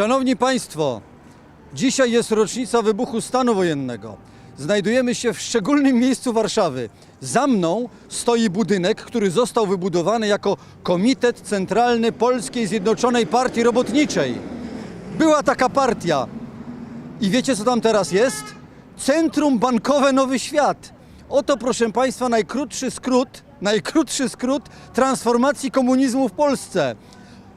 Szanowni Państwo, dzisiaj jest rocznica wybuchu stanu wojennego. Znajdujemy się w szczególnym miejscu Warszawy. Za mną stoi budynek, który został wybudowany jako Komitet Centralny Polskiej Zjednoczonej Partii Robotniczej. Była taka partia. I wiecie, co tam teraz jest? Centrum Bankowe Nowy Świat. Oto, proszę Państwa, najkrótszy skrót, najkrótszy skrót transformacji komunizmu w Polsce.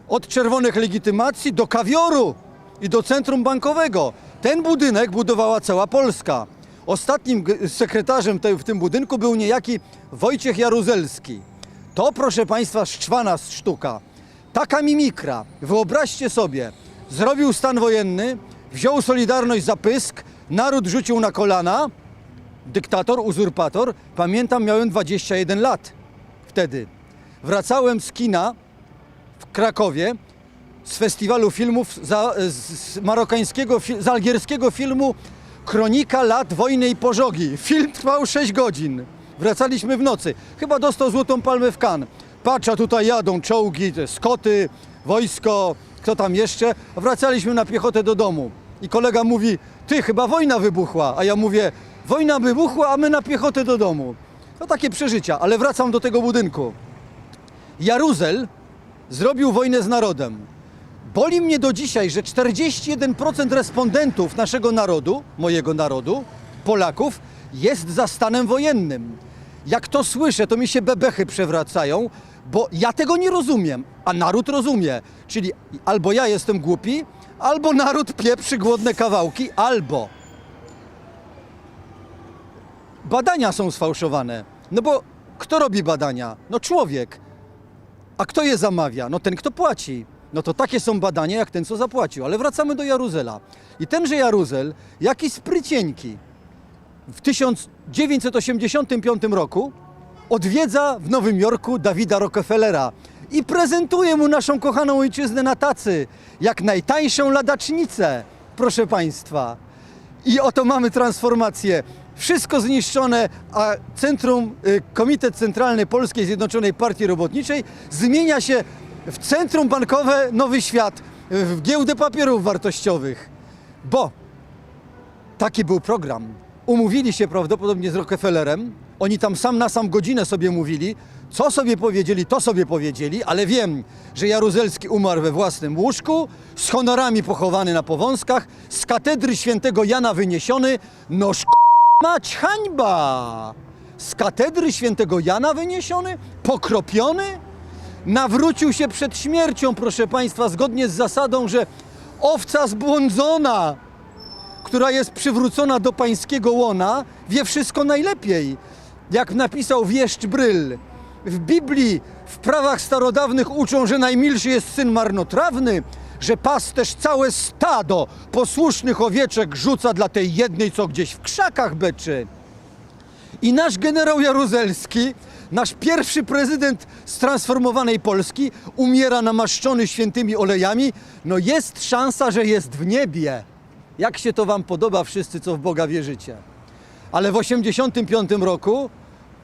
Od czerwonych legitymacji do kawioru i do centrum bankowego. Ten budynek budowała cała Polska. Ostatnim sekretarzem w tym budynku był niejaki Wojciech Jaruzelski. To, proszę Państwa, szczwana sztuka. Taka mimikra. Wyobraźcie sobie, zrobił stan wojenny, wziął Solidarność za pysk, naród rzucił na kolana, dyktator, uzurpator. Pamiętam, miałem 21 lat wtedy. Wracałem z kina w Krakowie z festiwalu filmów za, z, marokańskiego, z algierskiego filmu Kronika lat wojny i pożogi. Film trwał 6 godzin. Wracaliśmy w nocy. Chyba dostał złotą palmę w Cannes. Patrz, a tutaj jadą czołgi, skoty, wojsko, kto tam jeszcze. Wracaliśmy na piechotę do domu. I kolega mówi, ty, chyba wojna wybuchła. A ja mówię, wojna wybuchła, a my na piechotę do domu. To takie przeżycia, ale wracam do tego budynku. Jaruzel zrobił wojnę z narodem. Boli mnie do dzisiaj, że 41% respondentów naszego narodu, mojego narodu, Polaków, jest za stanem wojennym. Jak to słyszę, to mi się bebechy przewracają, bo ja tego nie rozumiem, a naród rozumie. Czyli albo ja jestem głupi, albo naród pieprzy głodne kawałki, albo badania są sfałszowane. No bo kto robi badania? No człowiek. A kto je zamawia? No ten, kto płaci. No to takie są badania, jak ten, co zapłacił. Ale wracamy do Jaruzela. I tenże Jaruzel, jakiś sprycieńki, w 1985 roku odwiedza w Nowym Jorku Dawida Rockefellera i prezentuje mu naszą kochaną ojczyznę na tacy, jak najtańszą ladacznicę, proszę Państwa. I oto mamy transformację. Wszystko zniszczone, a Centrum, y, Komitet Centralny Polskiej Zjednoczonej Partii Robotniczej zmienia się w Centrum Bankowe Nowy Świat, w giełdę papierów wartościowych. Bo Taki był program. Umówili się prawdopodobnie z Rockefellerem. Oni tam sam na sam godzinę sobie mówili. Co sobie powiedzieli, to sobie powiedzieli, ale wiem, że Jaruzelski umarł we własnym łóżku, z honorami pochowany na Powązkach, z katedry świętego Jana wyniesiony. No sz- mać hańba! Z katedry świętego Jana wyniesiony, pokropiony, nawrócił się przed śmiercią, proszę Państwa, zgodnie z zasadą, że owca zbłądzona która jest przywrócona do pańskiego łona, wie wszystko najlepiej. Jak napisał wieszcz Bryl, w Biblii, w prawach starodawnych uczą, że najmilszy jest syn marnotrawny, że pasterz całe stado posłusznych owieczek rzuca dla tej jednej, co gdzieś w krzakach beczy. I nasz generał Jaruzelski, nasz pierwszy prezydent stransformowanej Polski, umiera namaszczony świętymi olejami. No jest szansa, że jest w niebie. Jak się to wam podoba wszyscy, co w Boga wierzycie. Ale w 85 roku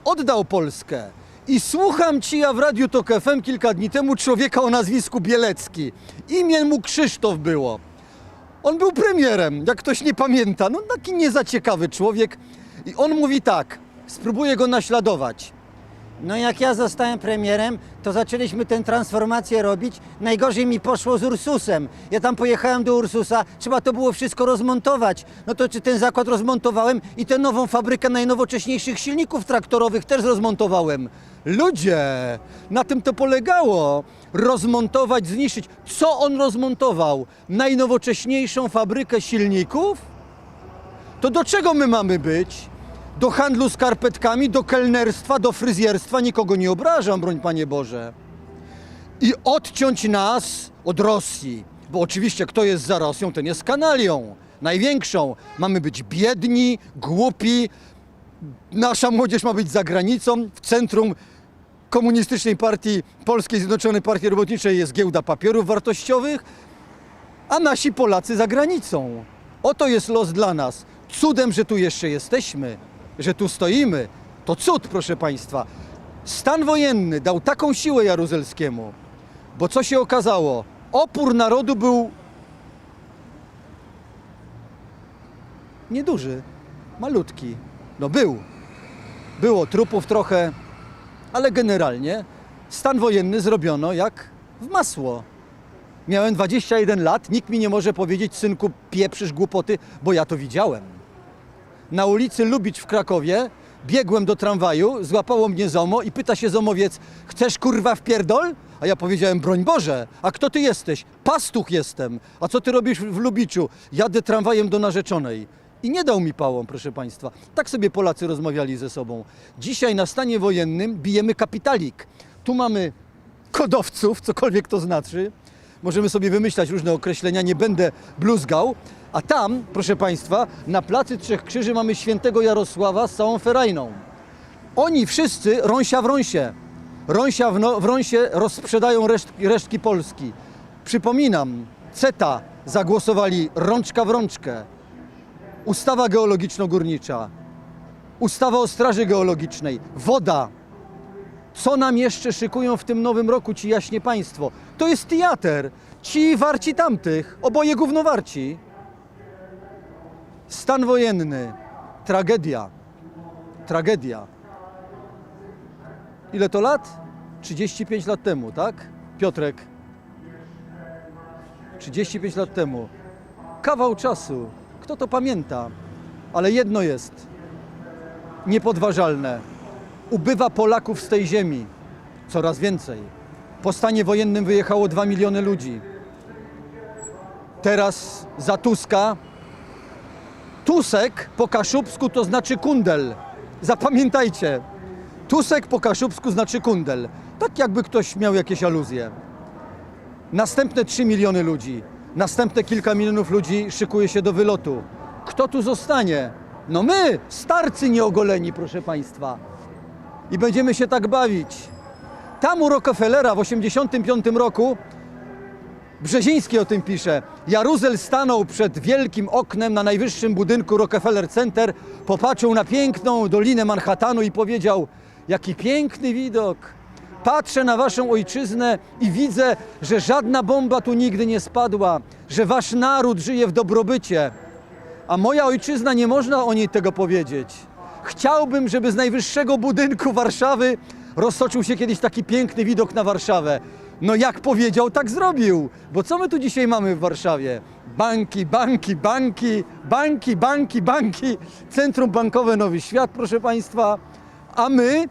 oddał Polskę. I słucham ci ja w Radiu Tok FM kilka dni temu człowieka o nazwisku Bielecki. Imię mu Krzysztof było. On był premierem, jak ktoś nie pamięta. No taki niezaciekawy człowiek. I on mówi tak, spróbuję go naśladować. No jak ja zostałem premierem, to zaczęliśmy tę transformację robić. Najgorzej mi poszło z Ursusem. Ja tam pojechałem do Ursusa, trzeba to było wszystko rozmontować. No to czy ten zakład rozmontowałem i tę nową fabrykę najnowocześniejszych silników traktorowych też rozmontowałem. Ludzie, na tym to polegało. Rozmontować, zniszczyć. Co on rozmontował? Najnowocześniejszą fabrykę silników? To do czego my mamy być? Do handlu skarpetkami, do kelnerstwa, do fryzjerstwa? Nikogo nie obrażam, broń Panie Boże. I odciąć nas od Rosji. Bo oczywiście kto jest za Rosją, ten jest kanalią. Największą. Mamy być biedni, głupi. Nasza młodzież ma być za granicą. W centrum Komunistycznej Partii Polskiej Zjednoczonej Partii Robotniczej jest giełda papierów wartościowych, a nasi Polacy za granicą. Oto jest los dla nas. Cudem, że tu jeszcze jesteśmy, że tu stoimy, to cud, proszę Państwa. Stan wojenny dał taką siłę Jaruzelskiemu, bo co się okazało? Opór narodu był nieduży, malutki. No był. Było trupów trochę, ale generalnie stan wojenny zrobiono jak w masło. Miałem 21 lat, nikt mi nie może powiedzieć, synku, pieprzysz głupoty, bo ja to widziałem. Na ulicy Lubicz w Krakowie biegłem do tramwaju, złapało mnie ZOMO i pyta się ZOMowiec, chcesz kurwa w pierdol? A ja powiedziałem, broń Boże, a kto ty jesteś? Pastuch jestem. A co ty robisz w Lubiczu? Jadę tramwajem do narzeczonej. I nie dał mi pałą, proszę Państwa. Tak sobie Polacy rozmawiali ze sobą. Dzisiaj na stanie wojennym bijemy kapitalik. Tu mamy kodowców, cokolwiek to znaczy. Możemy sobie wymyślać różne określenia, nie będę bluzgał. A tam, proszę Państwa, na placy Trzech Krzyży mamy świętego Jarosława z całą ferajną. Oni wszyscy rąsia w rąsie. Rąsia w, no, w rąsie rozsprzedają resztki, resztki Polski. Przypominam, CETA zagłosowali rączka w rączkę. Ustawa geologiczno-górnicza, ustawa o straży geologicznej, woda, co nam jeszcze szykują w tym nowym roku ci jaśnie państwo? To jest teatr. Ci warci tamtych, oboje gównowarci. Stan wojenny, tragedia. Tragedia. Ile to lat? 35 lat temu, tak? Piotrek. 35 lat temu. Kawał czasu. Kto to pamięta? Ale jedno jest niepodważalne ubywa Polaków z tej ziemi. Coraz więcej. Po stanie wojennym wyjechało 2 miliony ludzi. Teraz za Tuska. Tusek po kaszubsku to znaczy kundel. Zapamiętajcie. Tusek po kaszubsku znaczy kundel. Tak jakby ktoś miał jakieś aluzje. Następne 3 miliony ludzi. Następne kilka milionów ludzi szykuje się do wylotu. Kto tu zostanie? No my, starcy nieogoleni, proszę Państwa i będziemy się tak bawić. Tam u Rockefellera w 1985 roku Brzeziński o tym pisze. Jaruzel stanął przed wielkim oknem na najwyższym budynku Rockefeller Center, popatrzył na piękną dolinę Manhattanu i powiedział: Jaki piękny widok! Patrzę na waszą ojczyznę i widzę, że żadna bomba tu nigdy nie spadła, że wasz naród żyje w dobrobycie. A moja ojczyzna nie można o niej tego powiedzieć. Chciałbym, żeby z najwyższego budynku Warszawy roztoczył się kiedyś taki piękny widok na Warszawę. No jak powiedział, tak zrobił. Bo co my tu dzisiaj mamy w Warszawie? Banki, banki, banki, banki, banki, banki. Centrum Bankowe Nowy Świat, proszę Państwa. A my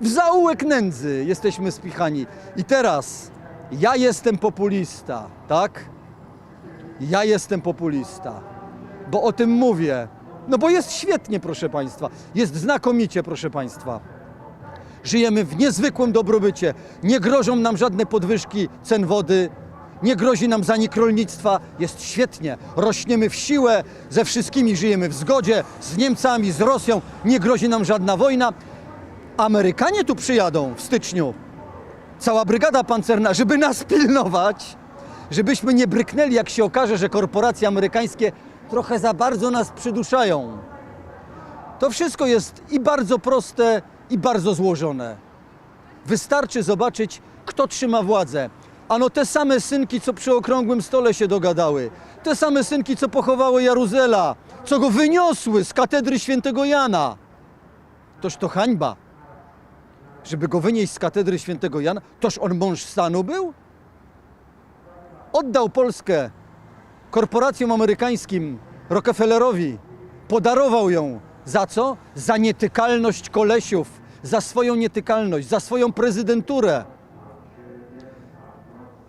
w zaułek nędzy jesteśmy spichani. I teraz ja jestem populista, tak? Ja jestem populista, bo o tym mówię. No bo jest świetnie, proszę Państwa. Jest znakomicie, proszę Państwa. Żyjemy w niezwykłym dobrobycie. Nie grożą nam żadne podwyżki cen wody. Nie grozi nam zanik rolnictwa. Jest świetnie. Rośniemy w siłę. Ze wszystkimi żyjemy w zgodzie. Z Niemcami, z Rosją. Nie grozi nam żadna wojna. Amerykanie tu przyjadą w styczniu. Cała brygada pancerna, żeby nas pilnować. Żebyśmy nie bryknęli, jak się okaże, że korporacje amerykańskie trochę za bardzo nas przyduszają. To wszystko jest i bardzo proste, i bardzo złożone. Wystarczy zobaczyć, kto trzyma władzę. Ano te same synki, co przy okrągłym stole się dogadały. Te same synki, co pochowały Jaruzela, co go wyniosły z katedry świętego Jana. Toż to hańba. Żeby go wynieść z katedry świętego Jana, toż on mąż stanu był? Oddał Polskę korporacjom amerykańskim, Rockefellerowi, podarował ją. Za co? Za nietykalność kolesiów, za swoją nietykalność, za swoją prezydenturę.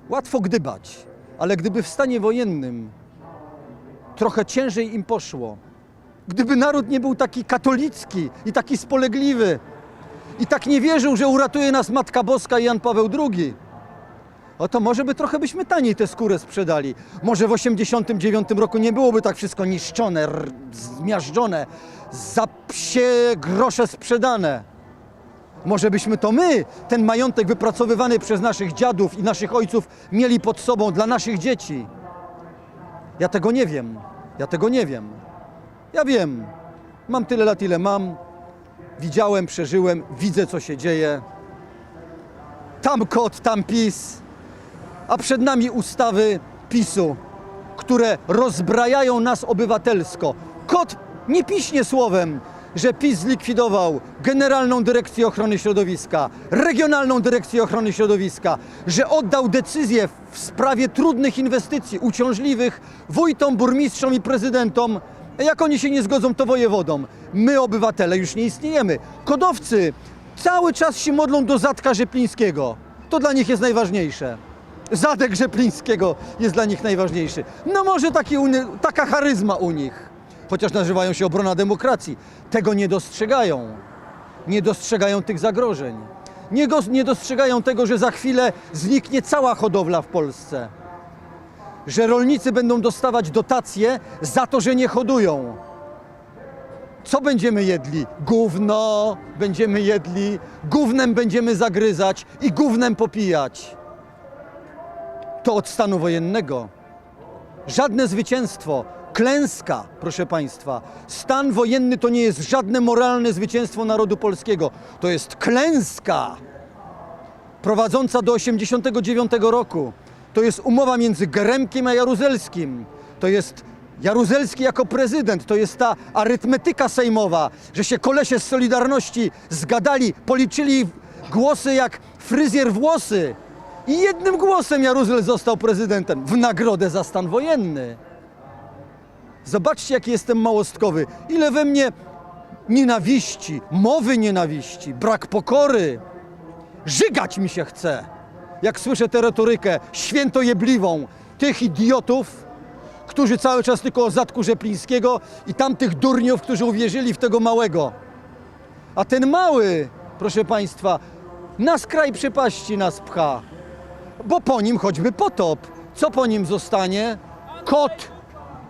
Łatwo gdybać, ale gdyby w stanie wojennym trochę ciężej im poszło, gdyby naród nie był taki katolicki i taki spolegliwy i tak nie wierzył, że uratuje nas Matka Boska i Jan Paweł II, o to może by trochę byśmy taniej tę skórę sprzedali. Może w 89 roku nie byłoby tak wszystko niszczone, zmiażdżone, za psie grosze sprzedane. Może byśmy to my, ten majątek wypracowywany przez naszych dziadów i naszych ojców, mieli pod sobą dla naszych dzieci. Ja tego nie wiem. Ja tego nie wiem. Ja wiem. Mam tyle lat, ile mam. Widziałem, przeżyłem, widzę, co się dzieje. Tam kot, tam PiS a przed nami ustawy PiSu, które rozbrajają nas obywatelsko. Kot nie piśnie słowem, że PiS zlikwidował Generalną Dyrekcję Ochrony Środowiska, Regionalną Dyrekcję Ochrony Środowiska, że oddał decyzje w sprawie trudnych inwestycji, uciążliwych wójtom, burmistrzom i prezydentom. Jak oni się nie zgodzą, to wojewodom. My, obywatele, już nie istniejemy. Kodowcy cały czas się modlą do Zatka Rzeplińskiego. To dla nich jest najważniejsze. Zadek Rzeplińskiego jest dla nich najważniejszy. No może taki, taka charyzma u nich, chociaż nazywają się obrona demokracji. Tego nie dostrzegają. Nie dostrzegają tych zagrożeń. Nie, go, nie dostrzegają tego, że za chwilę zniknie cała hodowla w Polsce. Że rolnicy będą dostawać dotacje za to, że nie hodują. Co będziemy jedli? Gówno będziemy jedli, gównem będziemy zagryzać i gównem popijać to od stanu wojennego. Żadne zwycięstwo, klęska, proszę Państwa. Stan wojenny to nie jest żadne moralne zwycięstwo narodu polskiego. To jest klęska prowadząca do 89 roku. To jest umowa między Geremkiem a Jaruzelskim. To jest Jaruzelski jako prezydent. To jest ta arytmetyka sejmowa, że się kolesie z Solidarności zgadali, policzyli głosy jak fryzjer włosy. I jednym głosem Jaruzel został prezydentem w nagrodę za stan wojenny. Zobaczcie, jaki jestem małostkowy. Ile we mnie nienawiści, mowy nienawiści, brak pokory. Żygać mi się chce, jak słyszę tę retorykę świętojebliwą tych idiotów, którzy cały czas tylko o Zatku Rzeplińskiego i tamtych durniów, którzy uwierzyli w tego małego. A ten mały, proszę Państwa, na skraj przepaści nas pcha, bo po nim choćby potop. Co po nim zostanie? Kot,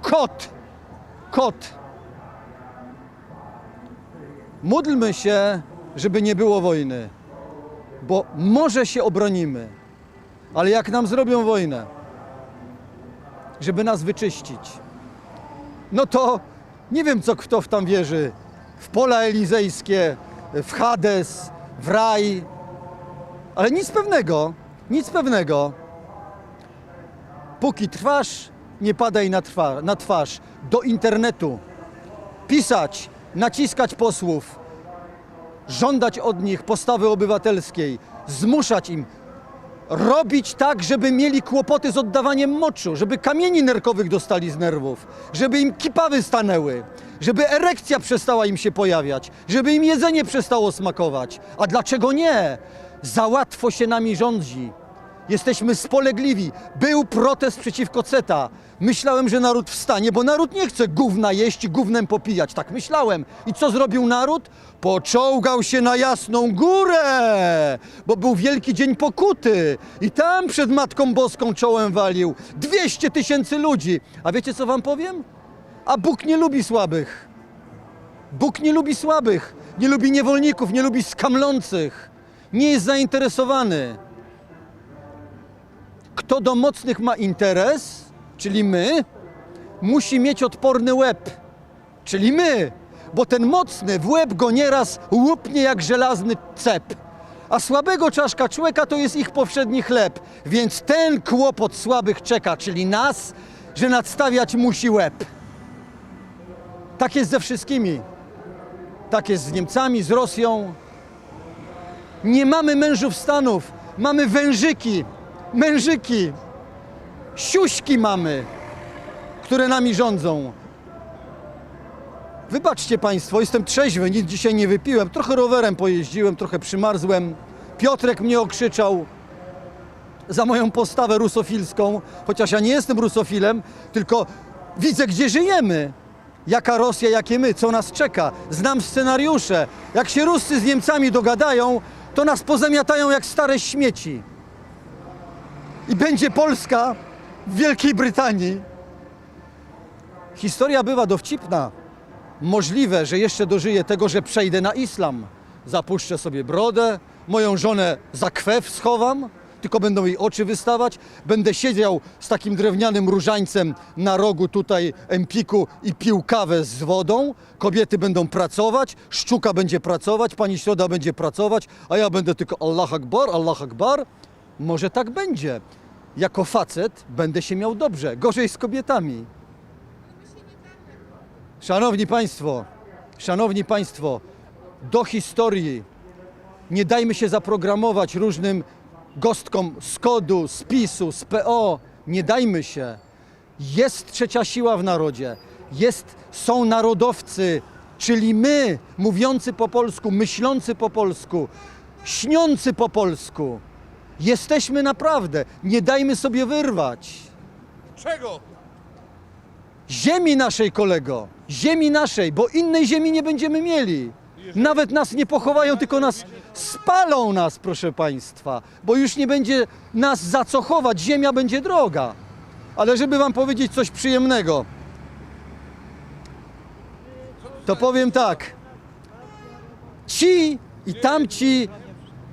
kot, kot. Módlmy się, żeby nie było wojny bo może się obronimy, ale jak nam zrobią wojnę, żeby nas wyczyścić, no to nie wiem, co kto w tam wierzy. W pola elizejskie, w Hades, w raj, ale nic pewnego, nic pewnego. Póki trwasz, nie padaj na, trwa, na twarz. Do internetu. Pisać, naciskać posłów, żądać od nich postawy obywatelskiej, zmuszać im, robić tak, żeby mieli kłopoty z oddawaniem moczu, żeby kamieni nerkowych dostali z nerwów, żeby im kipawy stanęły, żeby erekcja przestała im się pojawiać, żeby im jedzenie przestało smakować. A dlaczego nie? Za łatwo się nami rządzi. Jesteśmy spolegliwi. Był protest przeciwko CETA. Myślałem, że naród wstanie, bo naród nie chce gówna jeść gównem popijać. Tak myślałem. I co zrobił naród? Poczołgał się na Jasną Górę, bo był Wielki Dzień Pokuty. I tam przed Matką Boską czołem walił. 200 tysięcy ludzi. A wiecie, co wam powiem? A Bóg nie lubi słabych. Bóg nie lubi słabych. Nie lubi niewolników, nie lubi skamlących. Nie jest zainteresowany. Kto do mocnych ma interes, czyli my, musi mieć odporny łeb, czyli my, bo ten mocny w łeb go nieraz łupnie jak żelazny cep. A słabego czaszka człowieka to jest ich powszedni chleb, więc ten kłopot słabych czeka, czyli nas, że nadstawiać musi łeb. Tak jest ze wszystkimi. Tak jest z Niemcami, z Rosją. Nie mamy mężów stanów, mamy wężyki, mężyki, siuśki mamy, które nami rządzą. Wybaczcie Państwo, jestem trzeźwy, nic dzisiaj nie wypiłem. Trochę rowerem pojeździłem, trochę przymarzłem. Piotrek mnie okrzyczał za moją postawę rusofilską, chociaż ja nie jestem rusofilem, tylko widzę, gdzie żyjemy. Jaka Rosja, jakie my, co nas czeka. Znam scenariusze. Jak się Ruscy z Niemcami dogadają, to nas pozamiatają jak stare śmieci. I będzie Polska w Wielkiej Brytanii. Historia bywa dowcipna. Możliwe, że jeszcze dożyję tego, że przejdę na islam. Zapuszczę sobie brodę, moją żonę za kwew schowam, tylko będą jej oczy wystawać. Będę siedział z takim drewnianym różańcem na rogu tutaj Empiku i pił kawę z wodą. Kobiety będą pracować, szczuka będzie pracować, pani środa będzie pracować, a ja będę tylko Allah Akbar, Allah Akbar. Może tak będzie. Jako facet będę się miał dobrze, gorzej z kobietami. Szanowni Państwo, Szanowni Państwo, do historii nie dajmy się zaprogramować różnym gostkom z kodu, z PiSu, z PO. Nie dajmy się. Jest trzecia siła w narodzie. Jest, są narodowcy, czyli my, mówiący po polsku, myślący po polsku, śniący po polsku. Jesteśmy naprawdę. Nie dajmy sobie wyrwać. Czego? Ziemi naszej, kolego. Ziemi naszej, bo innej ziemi nie będziemy mieli. Nawet nas nie pochowają, tylko nas spalą nas, proszę Państwa, bo już nie będzie nas za co chować. Ziemia będzie droga. Ale żeby Wam powiedzieć coś przyjemnego, to powiem tak. Ci i tamci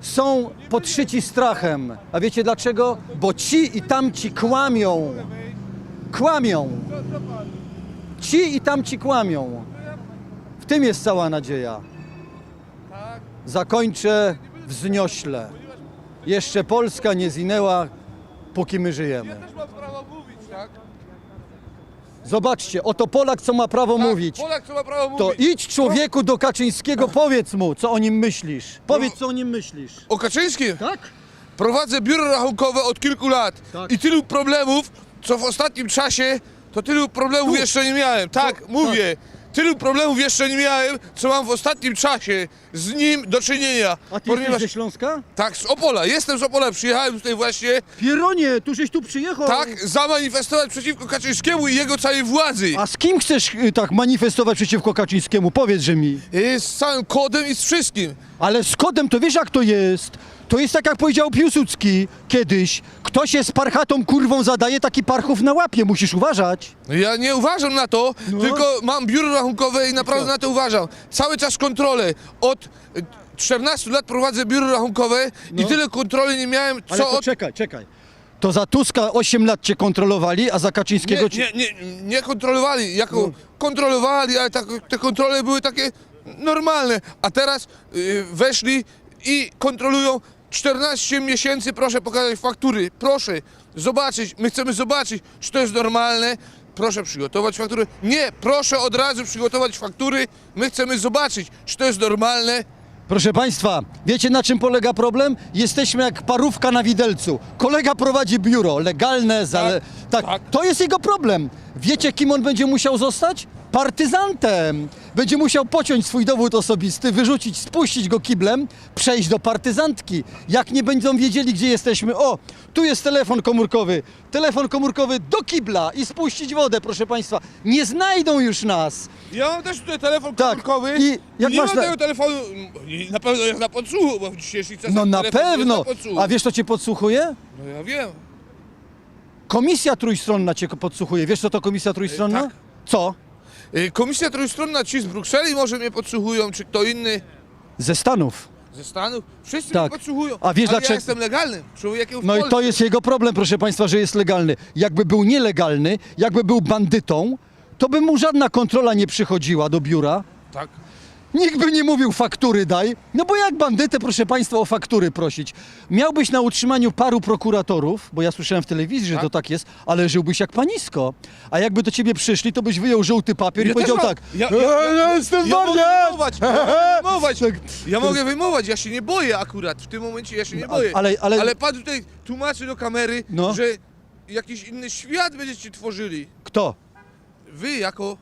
są podszyci strachem. A wiecie dlaczego? Bo ci i tamci kłamią. Kłamią. Ci i tamci kłamią. W tym jest cała nadzieja. Zakończę wzniośle. Jeszcze Polska nie zginęła, póki my żyjemy. Też mam prawo mówić, tak? Zobaczcie, oto Polak, co ma prawo tak mówić. Polak, co ma prawo To mówić. idź człowieku do Kaczyńskiego, powiedz mu, co o nim myślisz. Powiedz, co o nim myślisz. O Kaczyńskim? Tak? Prowadzę biuro rachunkowe od kilku lat. Tak. I tylu problemów, co w ostatnim czasie, to tylu problemów jeszcze nie miałem. Tak, mówię. Tylu problemów jeszcze nie miałem, co mam w ostatnim czasie z nim do czynienia. A ty jesteś Ponieważ, ze Śląska? tak, z Opola. Jestem z Opola, przyjechałem tutaj właśnie, Pieronie, tu żeś tu przyjechał. tak, zamanifestować przeciwko Kaczyńskiemu i jego całej władzy. A z kim chcesz y, tak manifestować przeciwko Kaczyńskiemu? Powiedzże mi. I Z całym kodem i z wszystkim. Ale z kodem to wiesz jak to jest? To jest tak jak powiedział Piłsudski kiedyś. Kto się z parchatą kurwą zadaje, taki parchów na łapie. Musisz uważać. No Ja nie uważam na to, No. tylko mam biuro rachunkowe i naprawdę na to uważam. Cały czas kontrolę. Od y, 14 lat prowadzę biuro rachunkowe No. i tyle kontroli nie miałem, Ale co to od... czekaj, czekaj. To za Tuska 8 lat cię kontrolowali, a za Kaczyńskiego Nie, nie, nie, nie kontrolowali, jako No. kontrolowali, ale tak, te kontrole były takie normalne, a teraz y, weszli i kontrolują 14 miesięcy, proszę pokazać faktury, proszę zobaczyć, my chcemy zobaczyć, czy to jest normalne, proszę przygotować faktury, nie, proszę od razu przygotować faktury, my chcemy zobaczyć, czy to jest normalne, Proszę Państwa, wiecie na czym polega problem? Jesteśmy jak parówka na widelcu. Kolega prowadzi biuro, legalne, zale... tak. tak. To jest jego problem. Wiecie, kim on będzie musiał zostać? Partyzantem. Będzie musiał pociąć swój dowód osobisty, wyrzucić, spuścić go kiblem, przejść do partyzantki. Jak nie będą wiedzieli, gdzie jesteśmy, o, tu jest telefon komórkowy. Telefon komórkowy do kibla i spuścić wodę, proszę Państwa. Nie znajdą już nas. Ja mam też tutaj telefon Tak, komórkowy i jak nie masz mam na- tego telefonu, na pewno jest na podsłuchu, bo w dzisiejszych czasach No na pewno. na. A wiesz, co cię podsłuchuje? No ja wiem. Komisja trójstronna cię podsłuchuje. Wiesz, co to komisja trójstronna? tak. Co? Y, Komisja trójstronna, ci z Brukseli może mnie podsłuchują, czy kto inny Ze Stanów. ze Stanów. Wszyscy Tak. mnie podsłuchują. A wiesz ale dlaczego- ja jestem legalnym człowiekiem w No i Polsce. to jest jego problem, proszę Państwa, że jest legalny. Jakby był nielegalny, jakby był bandytą, to by mu żadna kontrola nie przychodziła do biura. Tak. Nikt by nie mówił faktury daj. No bo jak bandytę, proszę Państwa, o faktury prosić? Miałbyś na utrzymaniu paru prokuratorów, bo ja słyszałem w telewizji, że Tak. to tak jest, ale żyłbyś jak panisko. A jakby do ciebie przyszli, to byś wyjął żółty papier i Ja powiedział tak. Ja, ja, ja, "E, jestem ja mogę wariat!" wyjmować, ja mogę wyjmować. Tak. Ja mogę wyjmować, ja się nie boję akurat. W tym momencie ja się nie No, boję. ale- ale- ale pan tutaj tłumaczy do kamery, No. że jakiś inny świat będziecie tworzyli. Kto? Wy jako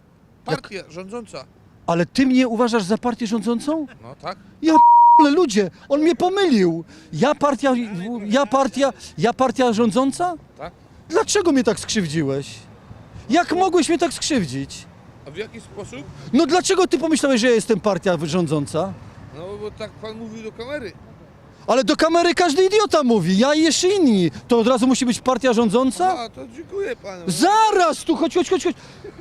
partia rządząca. Ale ty mnie uważasz za partię rządzącą? No tak. Ja ale ludzie, on mnie pomylił. Ja partia, ja partia, ja partia rządząca? Tak. Dlaczego mnie tak skrzywdziłeś? Jak mogłeś mnie tak skrzywdzić? A w jaki sposób? No dlaczego ty pomyślałeś, że ja jestem partia rządząca? No bo tak pan mówił do kamery. Ale do kamery każdy idiota mówi, ja i jeszcze inni. To od razu musi być partia rządząca? A, to dziękuję panu. Zaraz tu, chodź, chodź, chodź, chodź.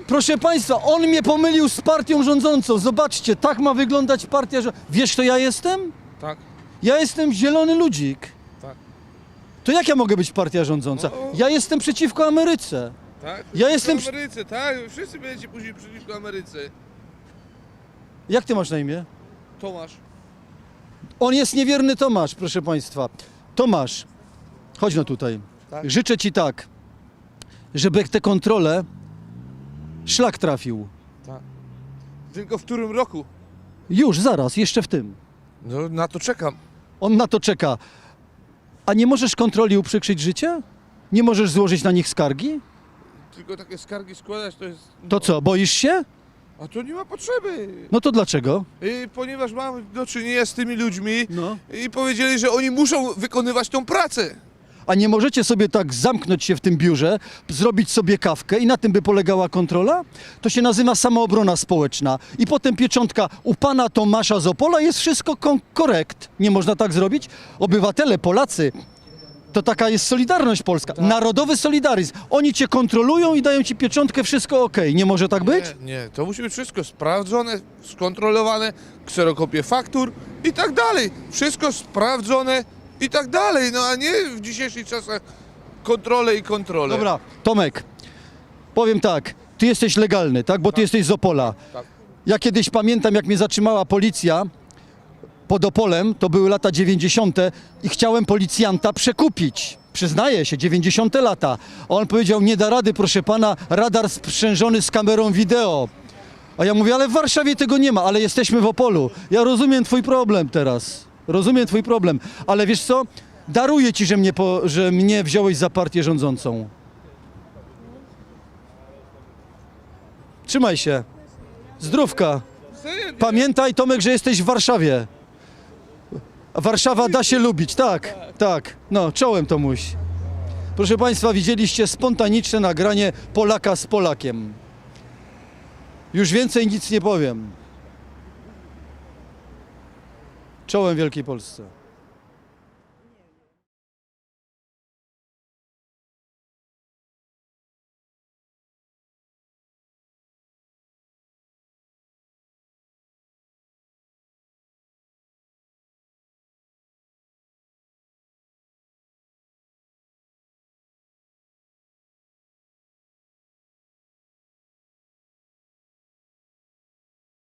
Proszę Państwa, on mnie pomylił z partią rządzącą. Zobaczcie, tak ma wyglądać partia rządząca. Wiesz, kto ja jestem? Tak. Ja jestem zielony ludzik. Tak. To jak ja mogę być partia rządząca? No. Ja jestem przeciwko Ameryce. Tak? Ja jestem- Ameryce, tak. Wszyscy będziecie później przeciwko Ameryce. Jak ty masz na imię? Tomasz. On jest niewierny Tomasz, proszę Państwa. Tomasz, chodź no tutaj. Tak. Życzę Ci tak, żeby te kontrole szlak trafił. Tak. Tylko w którym roku? Już, zaraz, jeszcze w tym. No na to czekam. On na to czeka. A nie możesz kontroli uprzykrzyć życia? Nie możesz złożyć na nich skargi? Tylko takie skargi składać to jest... To co, boisz się? A to nie ma potrzeby. No to dlaczego? Y, ponieważ mam do czynienia z tymi ludźmi No. i powiedzieli, że oni muszą wykonywać tą pracę. A nie możecie sobie tak zamknąć się w tym biurze, zrobić sobie kawkę i na tym by polegała kontrola? To się nazywa samoobrona społeczna. I potem pieczątka u pana Tomasza z Opola jest wszystko kon- korekt. Nie można tak zrobić? Obywatele, Polacy, to taka jest Solidarność Polska. Narodowy solidaryzm. Oni cię kontrolują i dają ci pieczątkę, wszystko ok. Nie może tak być? Nie, nie, to musi być wszystko sprawdzone, skontrolowane, kserokopie faktur i tak dalej. Wszystko sprawdzone i tak dalej. No a nie w dzisiejszych czasach kontrole i kontrole. Dobra, Tomek, powiem tak. Ty jesteś legalny, tak? Bo ty jesteś z Opola. Tak. Ja kiedyś pamiętam, jak mnie zatrzymała policja pod Opolem, to były lata 90. i chciałem policjanta przekupić. Przyznaję się, 90 lata. A on powiedział, nie da rady, proszę pana, radar sprzężony z kamerą wideo. A ja mówię, ale w Warszawie tego nie ma, ale jesteśmy w Opolu. Ja rozumiem twój problem teraz. Rozumiem twój problem, ale wiesz co? Daruję ci, że mnie, po, że mnie wziąłeś za partię rządzącą. Trzymaj się. Zdrówka. Pamiętaj, Tomek, że jesteś w Warszawie. Warszawa da się lubić, tak, tak. No, czołem Tomuś. Proszę Państwa, widzieliście spontaniczne nagranie Polaka z Polakiem. Już więcej nic nie powiem. Czołem Wielkiej Polsce.